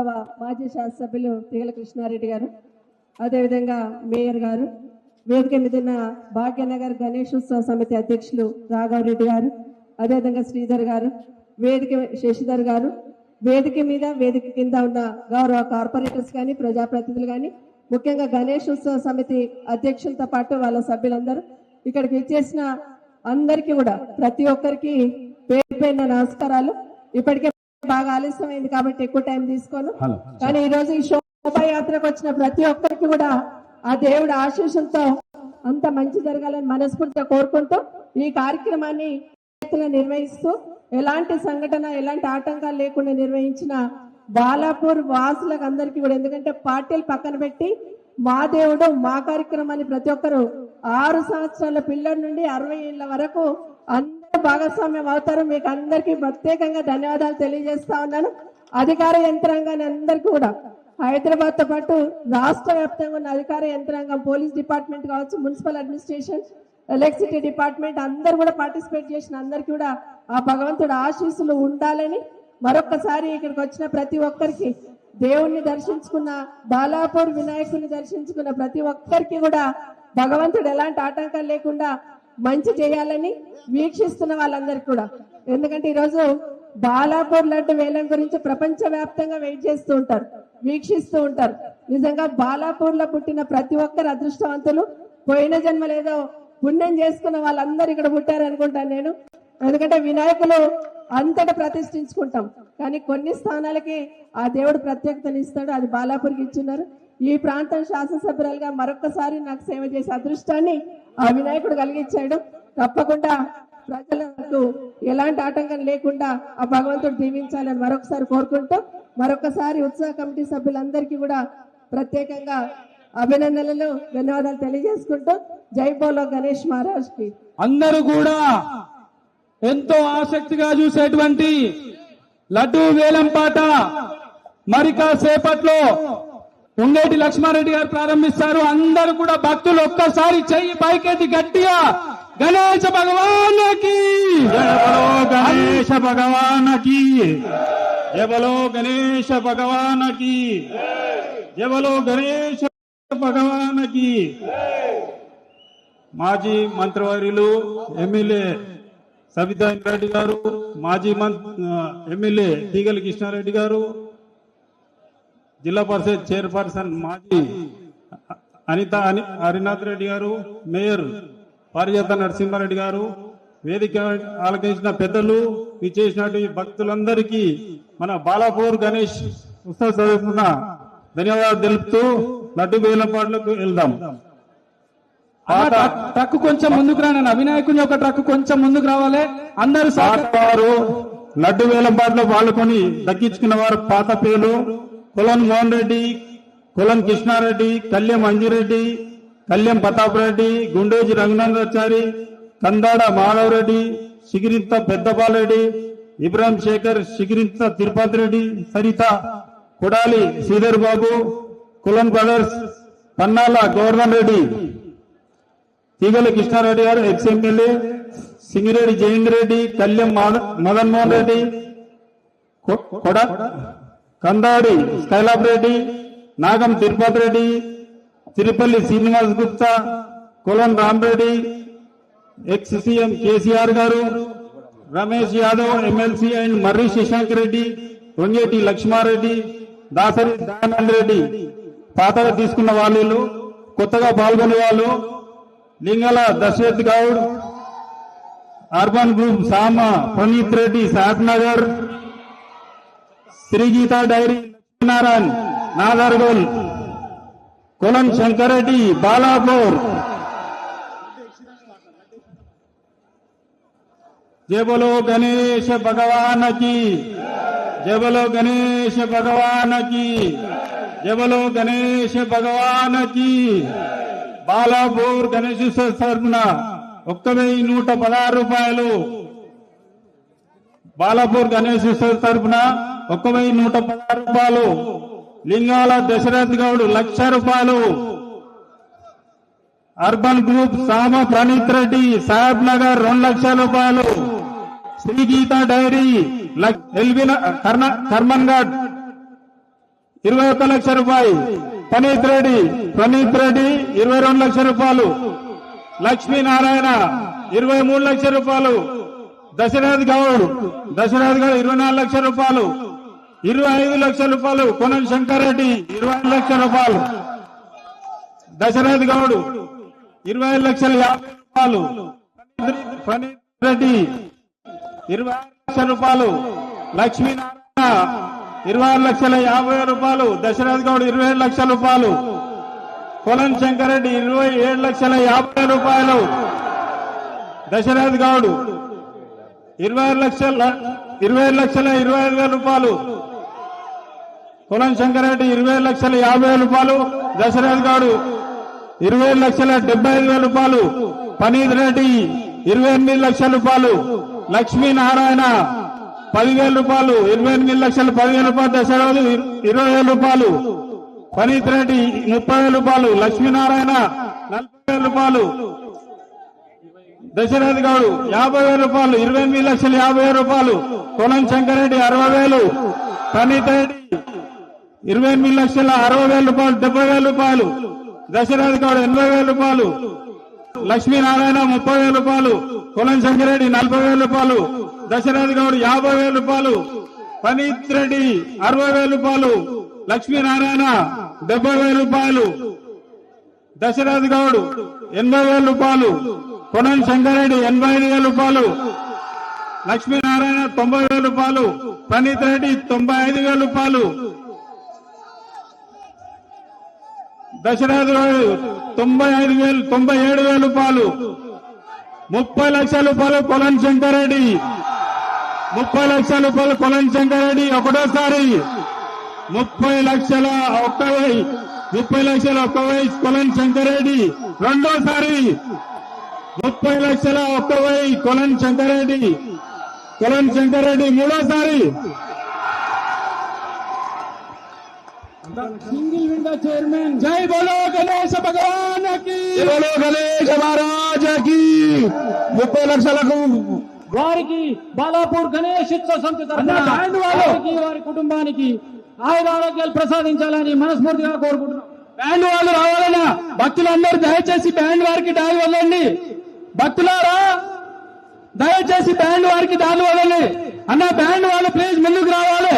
గౌరవ మాజీ శాసనసభ్యులు తీగల కృష్ణారెడ్డి గారు అదేవిధంగా మేయర్ గారు వేదిక మీద ఉన్న భాగ్యనగర్ గణేశోత్సవ సమితి అధ్యక్షులు రాఘవరెడ్డి గారు అదేవిధంగా శ్రీధర్ గారు వేదిక శశిధర్ గారు వేదిక మీద వేదిక కింద ఉన్న గౌరవ కార్పొరేటర్స్ కానీ ప్రజాప్రతినిధులు కానీ ముఖ్యంగా గణేశోత్సవ సమితి అధ్యక్షులతో పాటు వాళ్ళ సభ్యులందరూ ఇక్కడికి ఇచ్చేసిన అందరికీ కూడా ప్రతి ఒక్కరికి పేరు పేరున నమస్కారాలు. ఇప్పటికే బాగా ఆలస్యమైంది కాబట్టి ఎక్కువ టైం తీసుకోను. కానీ ఈ రోజు ఈ శోభాయాత్రకు వచ్చిన ప్రతి ఒక్కరికి కూడా ఆ దేవుడి ఆశీస్సులతో అంత మంచి జరగాలని మనస్ఫూర్తిగా కోరుకుంటూ ఈ కార్యక్రమాన్ని నిర్వహిస్తూ ఎలాంటి సంఘటన ఎలాంటి ఆటంకాలు లేకుండా నిర్వహించిన బాలాపూర్ వాసులకు అందరికీ కూడా ఎందుకంటే పార్టీలు పక్కన పెట్టి మా దేవుడు మా కార్యక్రమాన్ని ప్రతి ఒక్కరు ఆరు సంవత్సరాల పిల్లల నుండి అరవై ఏళ్ళ వరకు అందరూ భాగస్వామ్యం అవుతారు మీకు అందరికీ ప్రత్యేకంగా ధన్యవాదాలు తెలియజేస్తా ఉన్నాను. అధికార యంత్రాంగాన్ని అందరికీ కూడా హైదరాబాద్తో పాటు రాష్ట్ర వ్యాప్తంగా ఉన్న అధికార యంత్రాంగం పోలీస్ డిపార్ట్మెంట్ కావచ్చు మున్సిపల్ అడ్మినిస్ట్రేషన్ ఎలక్ట్రిసిటీ డిపార్ట్మెంట్ అందరు కూడా పార్టిసిపేట్ చేసిన అందరికీ కూడా ఆ భగవంతుడు ఆశీస్సులు ఉండాలని మరొక్కసారి ఇక్కడికి వచ్చిన ప్రతి ఒక్కరికి దేవుణ్ణి దర్శించుకున్న బాలాపూర్ వినాయకుడిని దర్శించుకున్న ప్రతి ఒక్కరికి కూడా భగవంతుడు ఎలాంటి ఆటంకాలు లేకుండా మంచి చేయాలని వీక్షిస్తున్న వాళ్ళందరికీ కూడా. ఎందుకంటే ఈరోజు బాలాపూర్ లడ్డు వేలం గురించి ప్రపంచ వ్యాప్తంగా వెయిట్ చేస్తూ ఉంటారు వీక్షిస్తూ ఉంటారు. నిజంగా బాలాపూర్లో పుట్టిన ప్రతి ఒక్కరు అదృష్టవంతులు. పోయిన జన్మలేదో పుణ్యం చేసుకున్న వాళ్ళందరూ ఇక్కడ పుట్టారు అనుకుంటాను నేను. ఎందుకంటే వినాయకులు అంతటా ప్రతిష్ఠించుకుంటాం. కానీ కొన్ని స్థానాలకి ఆ దేవుడు ప్రత్యేకతను ఇస్తాడు అది బాలాపూర్కి ఇచ్చున్నారు ఈ ప్రాంతం శాసనసభ్యురాలుగా మరొకసారి నాకు సేవ చేసే అదృష్టాన్ని ఆ వినాయకుడు కలిగించాడు. తప్పకుండా ప్రజలకు ఎలాంటి ఆటంకం లేకుండా ఆ భగవంతుడు దీవించాలని మరొకసారి కోరుకుంటూ మరొకసారి ఉత్సవ కమిటీ సభ్యులందరికీ కూడా ప్రత్యేకంగా అభినందనలు ధన్యవాదాలు తెలియజేసుకుంటూ జై బోలో గణేష్ మహారాజ్కి అందరూ కూడా ఎంతో ఆసక్తిగా చూసేటువంటి లడ్డూ వేలంపాట మరికా సేపట్లో ఉండేటి లక్ష్మారెడ్డి గారు ప్రారంభిస్తారు. అందరూ కూడా భక్తులు ఒక్కసారి చెయ్యి పైకెత్తి గట్టిగా. గణేష భగవానకి గణేష భగవానకి జబలో గణేష భగవానకి జబలో గణేష గణేశ మాజీ మంత్రివర్యులు ఎమ్మెల్యే సబితా రెడ్డి గారు మాజీ మం- ఎమ్మెల్యే తీగల కృష్ణారెడ్డి గారు జిల్లా పరిషత్ చైర్పర్సన్ మాజీ అనిత అని హరినాథ్ రెడ్డి గారు మేయర్ పారిజాత నరసింహారెడ్డి గారు వేదిక ఆలకించిన పెద్దలు ఇచ్చేసినటువంటి భక్తులందరికీ మన బాలాపూర్ గణేష్ ఉత్సవ సదస్సున ధన్యవాదాలు తెలుపుతూ లడ్డు వేలంపాట్లకు వెళ్దాం. ట్రక్- కొంచెం ముందుకు రానన్న వినాయకుని యొక్క ట్రక్ కొంచెం ముందుకు రావాలి. అందరూ వారు లడ్డు వేలంపాట్లో పాల్గొని దక్కించుకున్న వారు పాత పేర్లు. కులం మోహన్ రెడ్డి కులం కృష్ణారెడ్డి కళ్యం అంజిరెడ్డి కళ్యం ప్రతాప్ రెడ్డి గుండోజి రంగనాథాచారి కందాడ మాధవరెడ్డి సిగిరింత పెద్దపాలరెడ్డి ఇబ్రాహిం శేఖర్ సిగిరింత తిరుపతి రెడ్డి సరిత కొడాలి శ్రీధర్ బాబు కులం బ్రదర్స్ పన్నాల గోవర్ధన్ రెడ్డి తీగల కృష్ణారెడ్డి గారు ex MLA Singireddy Jayendra Reddy Kalyam Madan Mohan Reddy Koda Kandadi Skylab Reddy Nagam Tirupathi Reddy Tirupalli Srinivas Gupta Kolan Rama Reddy ex CM KCR గారు రమేష్ యాదవ్ ఎమ్మెల్సీ అండ్ మర్రి శశాంక్ రెడ్డి రొంగేటి లక్ష్మారెడ్డి దాసరి దయానంద్ రెడ్డి. పాతగా తీసుకున్న వాళ్ళు కొత్తగా పాల్గొనే వాళ్ళు Lingala Dasharath Goud urban group Sama Praneeth Reddy Shad Nagar Srigeetha dairy Lakshminarayan Nagargol Kolan Shankar Reddy Balapur జయ బలో గణేశ భగవాన్కి జయ బలో గణేశ భగవాన్కి జయ బలో గణేశ భగవాన్కి బాలాపూర్ గణేశ తరఫున ఒక్క వెయ్యి నూట పదహారు రూపాయలు బాలాపూర్ గణేశ్ తరఫున ఒక వెయ్యి నూట పదహారు రూపాయలు. లింగాల దశరథ్ గౌడ్ లక్ష రూపాయలు. అర్బన్ గ్రూప్ సామ ప్రణీత్ రెడ్డి సాహెబ్ నగర్ రెండు లక్షల రూపాయలు. శ్రీ గీత డైరీ లక్- కర్మన్ ఘాట్ ఇరవై ఒక్క లక్ష రూపాయి. ప్రణీత్ రెడ్డి ప్రణీత్ రెడ్డి ఇరవై రెండు లక్షల రూపాయలు. లక్ష్మీనారాయణ ఇరవై మూడు లక్షల రూపాయలు. దశరథ్ గౌడ్ దశరథ్ గౌడ్ ఇరవై నాలుగు లక్షల రూపాయలు. ఇరవై ఐదు లక్షల రూపాయలు. కొనం శంకర్ రెడ్డి ఇరవై ఐదు లక్షల రూపాయలు. దశరథ్ గౌడ్ ఇరవై ఐదు లక్షల యాభై రూపాయలు. పనీత్ రెడ్డి ఇరవై లక్షల రూపాయలు. లక్ష్మీనారాయణ ఇరవై ఆరు లక్షల యాభై రూపాయలు. దశరథ్ గౌడ్ ఇరవై లక్షల రూపాయలు. కొలం శంకరెడ్డి ఇరవై ఏడు లక్షల యాభై రూపాయలు. దశరథ్ గౌడ్ ఇరవై లక్షల ఇరవై లక్షల ఇరవై ఐదు వేల రూపాయలు. కులం శంకరెడ్డి ఇరవై లక్షల యాభై వేల రూపాయలు దశరథ్ గౌడ్ ఇరవై లక్షల డెబ్బై ఐదు వేల రూపాయలు పనీత్ రెడ్డి ఇరవై ఎనిమిది లక్షల రూపాయలు లక్ష్మీనారాయణ పదివేల రూపాయలు ఇరవై ఎనిమిది లక్షల పదివేల రూపాయలు దశరథ్ ఇరవై వేల రూపాయలు పనీత్ రెడ్డి ముప్పై వేల రూపాయలు లక్ష్మీనారాయణ నలభై వేల రూపాయలు దశరథ్ గౌడ్ యాభై వేల రూపాయలు ఇరవై ఎనిమిది లక్షల యాభై వేల రూపాయలు కొలం శంకరెడ్డి అరవై వేలు పనీత్ రెడ్డి ఇరవై ఎనిమిది లక్షల అరవై వేల రూపాయలు డెబ్బై వేల రూపాయలు దశరథ్ గౌడ్ ఎనభై వేల రూపాయలు లక్ష్మీనారాయణ ముప్పై వేల రూపాయలు కులం సంగిరెడ్డి నలభై వేల రూపాయలు దశరథ్ గౌడ్ యాభై వేల రూపాయలు పనీత్ రెడ్డి అరవై వేల రూపాయలు లక్ష్మీనారాయణ డెబ్బై వేల రూపాయలు దశరథ్ గౌడ్ ఎనభై వేల రూపాయలు కొనం శంకరెడ్డి ఎనభై ఐదు వేల రూపాయలు లక్ష్మీనారాయణ తొంభై వేల రూపాయలు పనీత్ రెడ్డి తొంభై ఐదు వేల రూపాయలు దశరథ గౌడ్ తొంభై ఐదు వేలు తొంభై ఏడు వేల రూపాయలు ముప్పై లక్షల రూపాయలు కొలం శంకరెడ్డి ముప్పై లక్షల రూపాయలు కొలం శంకరెడ్డి ఒకటోసారి. ముప్పై లక్షల ఒక్క ముప్పై లక్షల ఒక్క వెయ్యి కొలం శంకరెడ్డి రెండోసారి. ముప్పై లక్షల ఒక్క వై కొలం శంకరెడ్డి కొలం శంకరెడ్డి మూడోసారి. సింగిల్ విండో చైర్మన్ జై బోలో గణేశ భగవాన్కి బోలో గణేష్ మహారాజకి ముప్పై లక్షలకు వారికి బాలాపూర్ గణేష్ ఉత్సవ సమితి తరఫున అన్న, బ్యాండ్ వాళ్ళు. వారికి, వారి కుటుంబానికి ఆయుర ఆరోగ్యాలు ప్రసాదించాలని మనస్ఫూర్తిగా కోరుకుంటున్నాం. బ్యాండ్ వాళ్ళు రావాలన్నా భక్తులందరూ దయచేసి బ్యాండ్ వారికి డాలు వదలండి. భక్తులారా దయచేసి బ్యాండ్ వారికి డాలు వదలండి. అన్న బ్యాండ్ వాళ్ళు ప్లీజ్ ముందుకు రావాలి.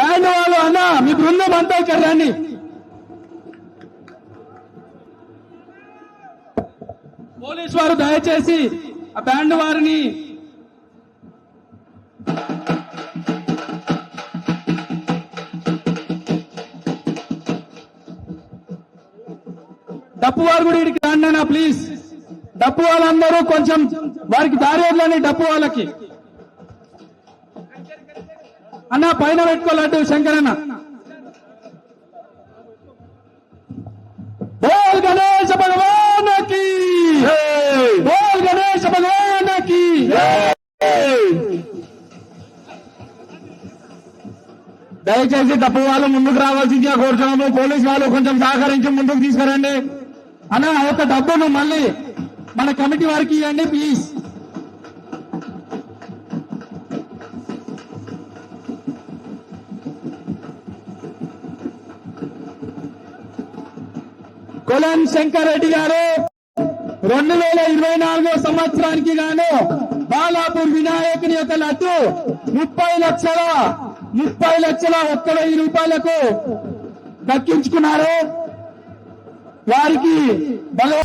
బ్యాండ్ వాళ్ళు అన్న మీ బృందం అంతా ఇక్కడ రండి. పోలీస్ వారు దయచేసి ఆ బ్యాండ్ వారిని డప్పు వారు కూడా ఇక్కడికి రండి అన్న ప్లీజ్ డప్పు వాళ్ళందరూ కొంచెం వారికి దారి వదలండి డప్పు వాళ్ళకి. అన్న పైన పెట్టుకోవాలంటూ శంకరన్న బోల్ గణేశ భగవానకి బోల్ గణేశ భగవానకి దయచేసి తప్పు వాళ్ళు ముందుకు రావాల్సిందిగా కోరుతున్నాము పోలీసు వాళ్ళు కొంచెం సహకరించి ముందుకు తీసుకురండి. అన్న ఆ యొక్క డబ్బును మళ్ళీ మన కమిటీ వారికి ఇవ్వండి ప్లీజ్. కొలం శంకర్ రెడ్డి గారు రెండు వేల ఇరవై నాలుగో సంవత్సరానికి గాను బాలాపూర్ వినాయకుని యొక్క లడ్డు ముప్పై లక్షల ముప్పై లక్షల ఒక్క వెయ్యి రూపాయలకు దక్కించుకున్నారు. వారికి భగవ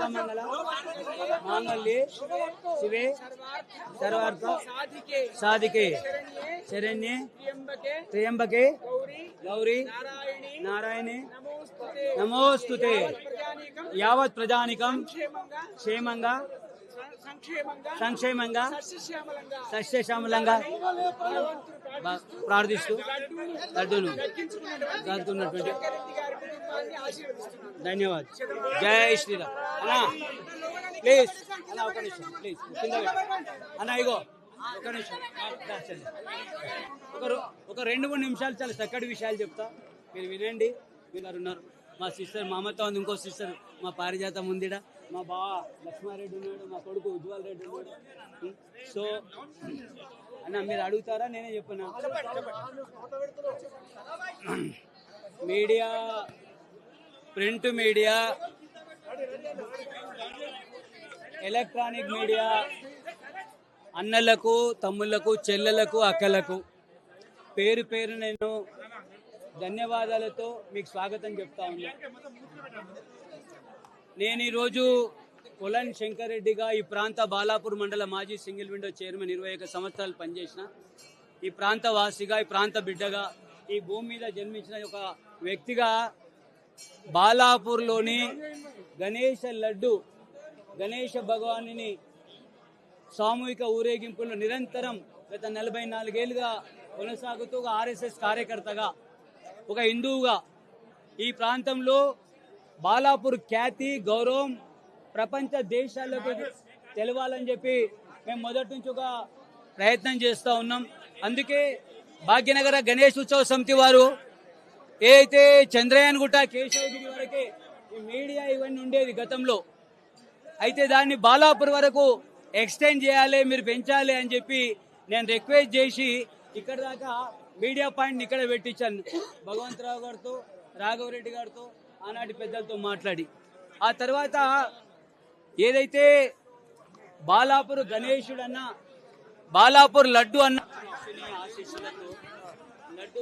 సర్వమంగళ శివే సర్వార్థ సాధికే శరణ్యే త్ర్యంబకే గౌరీ నారాయణే నమోస్తుతే యావత్ ప్రజానికం క్షేమంగా సంక్షేమంగా సస్యశ్యామలంగా. ప్రార్థిస్తూ లడ్డూను దాచుకున్నటువంటి ధన్యవాద్ జై శ్రీరామ్. అన్నా ప్లీజ్ అన్న ఒక నిమిషం ప్లీజ్ కింద. అన్న ఇగో ఒక నిమిషం. ఒక ఒక రెండు మూడు నిమిషాలు చాలా చక్కటి విషయాలు చెప్తా. మీరు వినండి మీరు ఉన్నారు మా సిస్టర్ మా అమ్మతో ఉంది ఇంకో సిస్టర్ మా పారిజాతం ఉందిడా? మా బావ లక్ష్మారెడ్డి ఉన్నాడు మా కొడుకు ఉజ్వల్ రెడ్డి ఉన్నాడు. సో అన్న మీరు అడుగుతారా? నేనే చెప్పనా? Media print media electronic media అన్నలకు తమ్ముళ్ళకు చెల్లెలకు అక్కలకు. పేరు పేరు నేను ధన్యవాదాలతో మీకు స్వాగతం చెప్తా ఉన్నా. నేను ఈరోజు కొలన్ శంకర్ రెడ్డిగా ఈ ప్రాంత బాలాపూర్ మండల మాజీ సింగిల్ విండో చైర్మన్ ఇరవై ఒక సంవత్సరాలు పనిచేసిన ఈ ప్రాంత వాసిగా ఈ ప్రాంత బిడ్డగా ఈ భూమి మీద జన్మించిన ఒక వ్యక్తిగా బాలాపూర్లోని గణేష లడ్డు గణేష భగవాన్ని సామూహిక ఊరేగింపులో నిరంతరం గత నలభై నాలుగేళ్ళుగా కొనసాగుతూ ఒక ఆర్ఎస్ఎస్ కార్యకర్తగా ఒక హిందువుగా ఈ ప్రాంతంలో బాలాపూర్ ఖ్యాతి గౌరవం ప్రపంచ దేశాలకు తెలవాలని చెప్పి మేము మొదటి నుంచి ఒక ప్రయత్నం చేస్తూ ఉన్నాం. అందుకే భాగ్యనగర గణేష్ ఉత్సవ సమితి వారు ఏ అయితే చంద్రయాన్ గుట్ట కేశవగిరి వరకే ఈ మీడియా ఇవన్నీ ఉండేది గతంలో అయితే దాన్ని బాలాపూర్ వరకు ఎక్స్టెండ్ చేయాలి మీరు పెంచాలి అని చెప్పి నేను రిక్వెస్ట్ చేసి ఇక్కడ దాకా మీడియా పాయింట్ ఇక్కడ పెట్టించాను. భగవంతరావు గారితో రాఘవరెడ్డి గారితో ఆనాటి పెద్దలతో మాట్లాడి. ఆ తర్వాత ఏదైతే బాలాపూర్ గణేశుడు అన్న బాలాపూర్ లడ్డు అన్న లడ్డు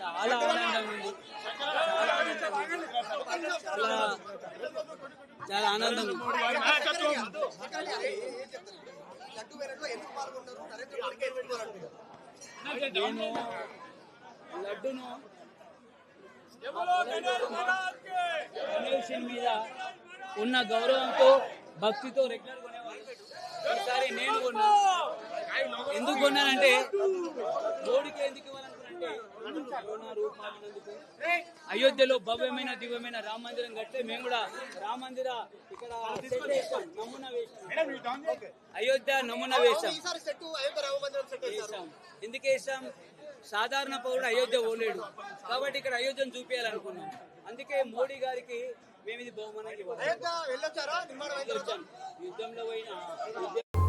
చాలా ఆనందం ఉంది. చాలా ఆనందం చాలా ఆనందం నేను లడ్డును గణేశుని మీద ఉన్న గౌరవంతో భక్తితో రెగ్యులర్ ఈసారి నేను కొన్నాను ఎందుకు కొన్నానంటే మోడీకి ఎందుకు అయోధ్యలో భవ్యమైన దివ్యమైన రామ మందిరం కడితే మేము కూడా రామ మందిర ఇక్కడ నమూనా వేసాం అయోధ్య నమూనా వేసాం ఎందుకు వేసాం సాధారణ పౌరుడు అయోధ్య పోలేడు. కాబట్టి ఇక్కడ అయోధ్యను చూపించాలనుకున్నాం అందుకే మోడీ గారికి మేము ఇది బహుమానం యుద్ధంలో పోయిన